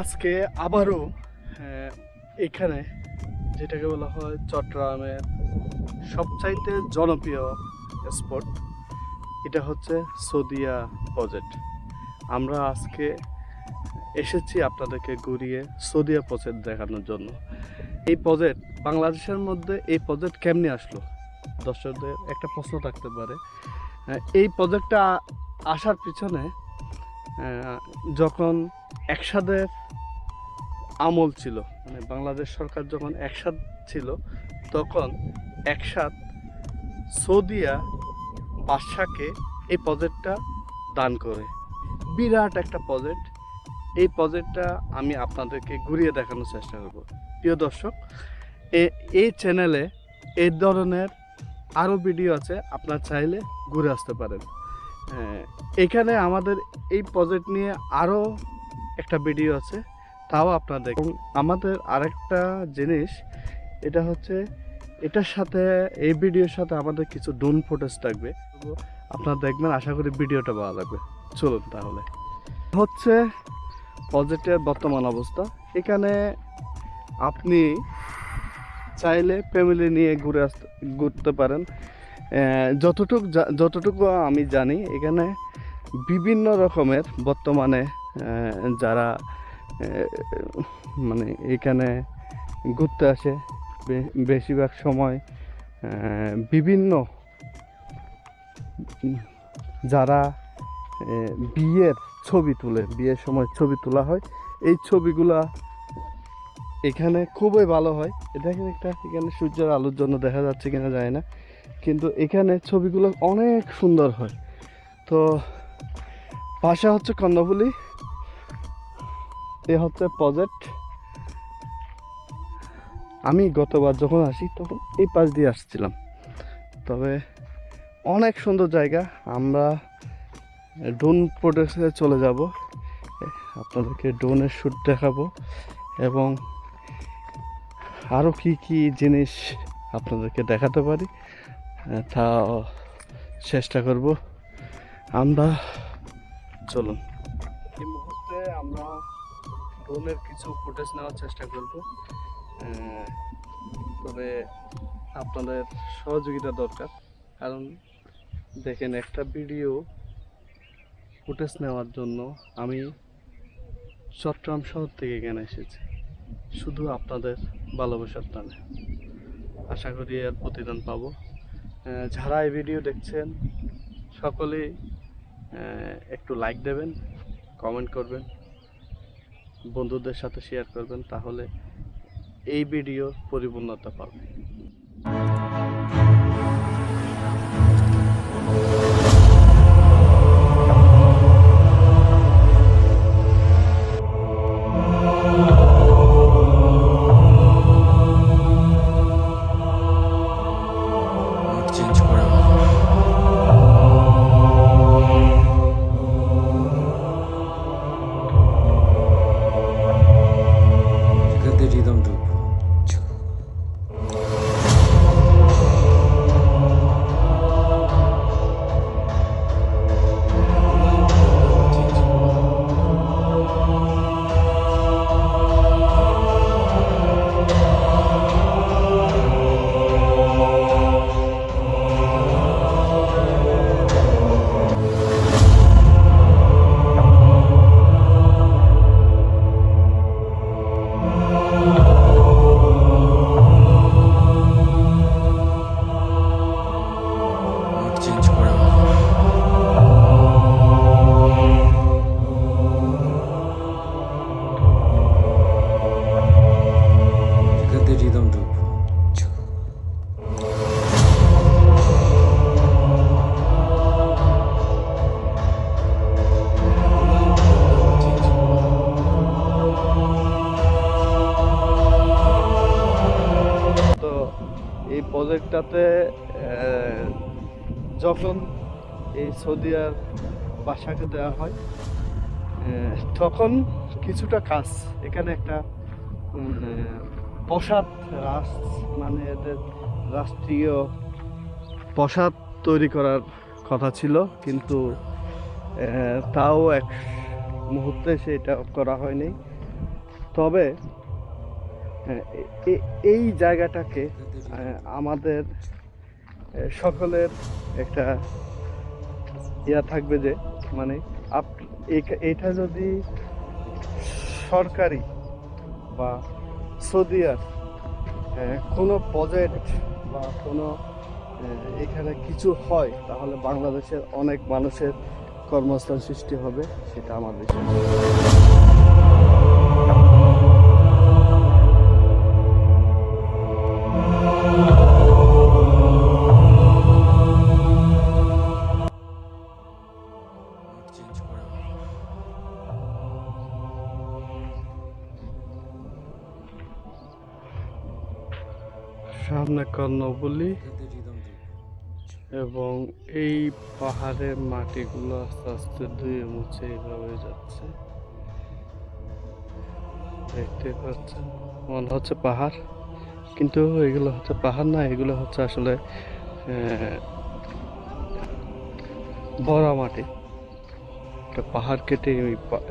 আজকে আবারও এখানে যেটাকে বলা হয় চট্টগ্রামের সবচাইতে জনপ্রিয় স্পট এটা হচ্ছে সদিয়া প্রজেক্ট আমরা আজকে এসেছি আপনাদেরকে ঘুরিয়ে সদিয়া প্রজেক্ট দেখানোর জন্য। এই প্রজেক্ট বাংলাদেশের মধ্যে এই প্রজেক্ট কেমনি আসলো? দর্শকদের একটা প্রশ্ন থাকতে পারে। এই প্রজেক্টটা আসার পিছনে যখন একসাথের আমল ছিল। মানে বাংলাদেশ সরকার যখন একসাথ ছিল তখন একসাথ সৌদিয়া বাদশাকে এই প্রজেক্টটা দান করে। বিরাট একটা প্রজেক্ট এই প্রজেক্টটা আমি আপনাদেরকে ঘুরিয়ে দেখানোর চেষ্টা করব। প্রিয় দর্শক এই চ্যানেলে এই ধরনের আরও ভিডিও আছে আপনার চাইলে ঘুরে আসতে পারেন। হ্যাঁ, এখানে আমাদের এই প্রজেক্ট নিয়ে আরও একটা ভিডিও আছে। তাও আপনাদের। এবং আমাদের আরেকটা জিনিস, এটা হচ্ছে, এটার সাথে, এই ভিডিওর সাথে আমাদের কিছু ডোন ফুটেজ থাকবে। আপনারা দেখবেন, আশা করি ভিডিওটা ভালো লাগবে। চলুন তাহলে। হচ্ছে প্রজেক্টের বর্তমান অবস্থা। এখানে আপনি চাইলে ফ্যামিলি নিয়ে ঘুরে আসতে ঘুরতে পারেন। যতটুক যতটুকু আমি জানি, এখানে বিভিন্ন রকমের বর্তমানে যারা মানে এখানে ঘুরতে আসে বেশিরভাগ সময় বিভিন্ন যারা বিয়ের ছবি তুলে, বিয়ের সময় ছবি তোলা হয়, এই ছবিগুলা এখানে খুবই ভালো হয়। এখানে একটা, এখানে সূর্যের আলোর জন্য দেখা যাচ্ছে কিনা যায় না, কিন্তু এখানে ছবিগুলো অনেক সুন্দর হয়। তো, ভাষা হচ্ছে কর্ণফুলি। এ হচ্ছে প্রজেক্ট আমি গতবার যখন আসি, তখন এই পাশ দিয়ে আসছিলাম। তবে অনেক সুন্দর জায়গা। আমরা ড্রোন প্রোডাক্টসে চলে যাব। আপনাদেরকে ড্রোনের শ্যুট দেখাবো এবং আরও কি কি জিনিস আপনাদেরকে দেখাতে পারি তা চেষ্টা করব। আমরা চলুন। এই মুহূর্তে আমরা ড্রোনের কিছু ফুটেজ নেওয়ার চেষ্টা করব। তবে আপনাদের সহযোগিতা দরকার। কারণ দেখেন, একটা ভিডিও ফুটেজ নেওয়ার জন্য আমি চট্টগ্রাম শহর থেকে এখানে এসেছি? শুধু আপনাদের ভালোবাসার টানে। আশা করি এর প্রতিদান পাবো। যারা এই ভিডিও দেখছেন, সকলেই একটু লাইক দেবেন কমেন্ট করবেন। বন্ধুদের সাথে শেয়ার করবেন তাহলে এই ভিডিও পরিপূর্ণতা পাবে প্রজেক্টটাতে যখন এই সৌদিয়ার বাসাকে দেওয়া হয় তখন কিছুটা কাজ। এখানে একটা প্রসাদ রাস মানে এদের রাষ্ট্রীয় প্রসাদ তৈরি করার কথা ছিল, কিন্তু তাও এক মুহূর্তে এসে এটা করা হয়নি। তবে এই জায়গাটাকে আমাদের সকলের একটা ইয়া থাকবে যে মানে আপ- এটা যদি সরকারি বা সৌদিয়ার কোনো প্রজেক্ট বা কোনো এখানে কিছু হয়, তাহলে বাংলাদেশের অনেক মানুষের কর্মস্থান সৃষ্টি হবে, সেটা আমার সামনে কর্ণবলি এবং এই পাহাড়ের মাটিগুলো আস্তে আস্তে ধুয়ে মুছে এইভাবে যাচ্ছে। দেখতে পাচ্ছেন, মনে হচ্ছে পাহাড়, কিন্তু এগুলো হচ্ছে পাহাড় না, এগুলো হচ্ছে আসলে বড় মাটি। পাহাড় কেটে এই পা-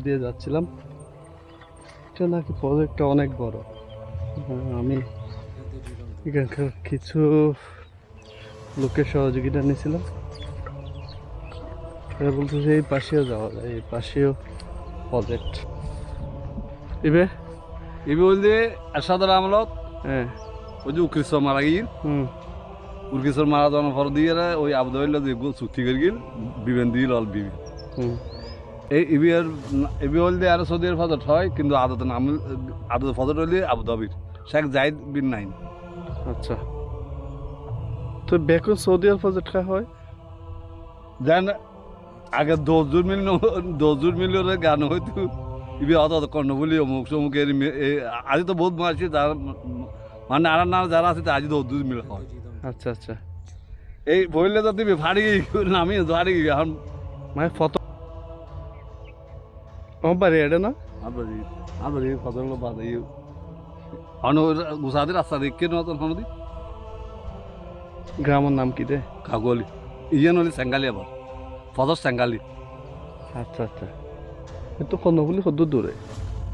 দিয়ে যাচ্ছিলাম। এটা নাকি প্রজেক্টটা অনেক বড়। হ্যাঁ, আমি এখানকার কিছু লোকের সহযোগিতা নিয়েছিলাম। তারা বলতেছে এই পাশেও যাওয়া যায় এই পাশেও প্রজেক্ট এবে এবার বলতে এরশাদের আমলত হ্যাঁ। ওই যে উকিশ্বর মারা গিল হুম। উকিশ্বর মারা যাওয়ার পর দিয়ে ওই আবদাইল যে চুক্তি করে গিল বিবেন দিল অল বিবি হুম। এই ইবিআর এবি হলদে আর সৌদির ফজর হয় কিন্তু আদত নাম আদত ফজর হলে আবু ধাবির। শেখ জাহিদ বিন নাইন আচ্ছা। তো বেকন সৌদি আরব প্রজেক্ট কা হয়? দেন আগে দশজুর মিল দশজুর মিলের গান হয়তো ইবি অত অত কর্ণ বলি অমুক সমুক এর আজ তো বহুত মাছ যারা মানে আর না যারা আছে আজ দশজুর মিল হয়। আচ্ছা আচ্ছা। এই বললে তো তুমি ফাড়ি নামি ফাড়ি এখন মানে ফটো আমার এটা না এই গুসাদের রাস্তা দেখে গ্রামের নাম কি দে কাগলি ইয়ে নলি সেঙ্গালি আবার ফজর সেঙ্গালি আচ্ছা আচ্ছা এতো কর্ণফুলি কত দূরে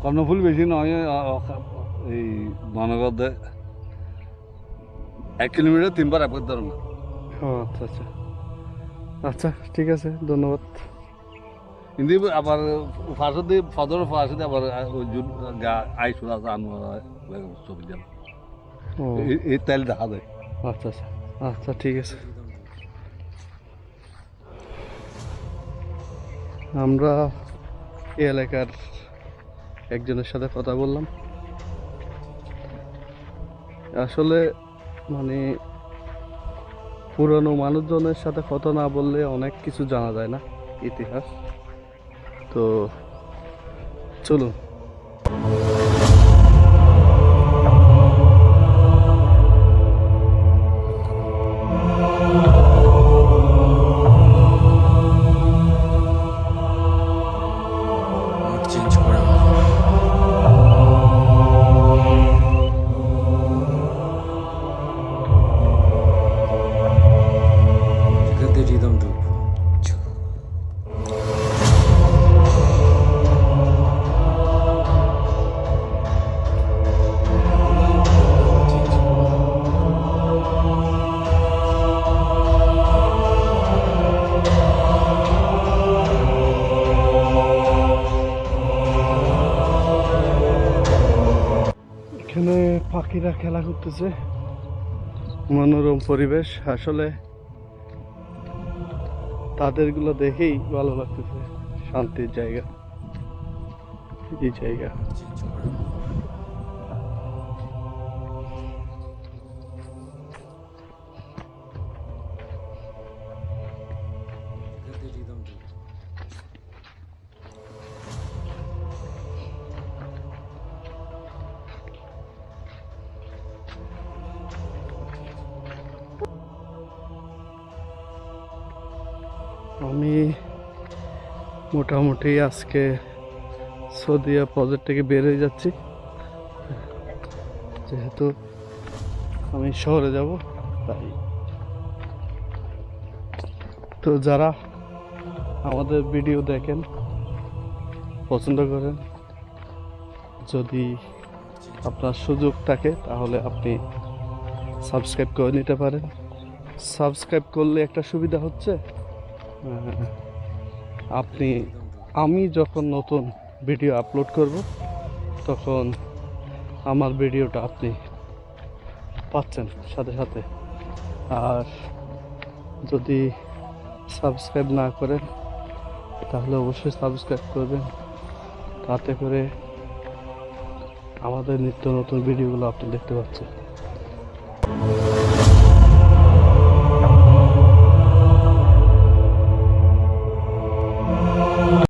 কর্ণফুল বেশি নয় এই বনগদে এক কিলোমিটার তিনবার একবার ধরো আচ্ছা আচ্ছা আচ্ছা ঠিক আছে ধন্যবাদ। কিন্তু আবার ফার্স্ট দিয়ে দিয়ে আবার গা আইসু আছে আনু ছবি দিলাম এই- তেল দেখা যায়। আচ্ছা আচ্ছা আচ্ছা ঠিক আছে। আমরা এই এলাকার একজনের সাথে কথা বললাম। আসলে মানে পুরনো মানুষজনের সাথে কথা না বললে অনেক কিছু জানা যায় না ইতিহাস। তো চলুন। খেলা করতেছে। মনোরম পরিবেশ। আসলে তাদেরগুলো দেখেই ভালো লাগতেছে। শান্তির জায়গা। এই জায়গা। আমি মোটামুটি আজকে সৌদিয়া প্রজেক্ট থেকে বের হয়ে যাচ্ছি। যেহেতু আমি শহরে যাব, তাই। তো যারা আমাদের ভিডিও দেখেন, পছন্দ করেন, যদি আপনার সুযোগ থাকে, তাহলে আপনি সাবস্ক্রাইব করে নিতে পারেন। সাবস্ক্রাইব করলে একটা সুবিধা হচ্ছে আপনি, আমি যখন নতুন ভিডিও আপলোড করব, তখন আমার ভিডিওটা আপনি পাচ্ছেন সাথে সাথে। আর যদি সাবস্ক্রাইব না করেন, তাহলে অবশ্যই সাবস্ক্রাইব করবেন। তাতে করে আমাদের নিত্য নতুন ভিডিওগুলো আপনি দেখতে পাচ্ছেন।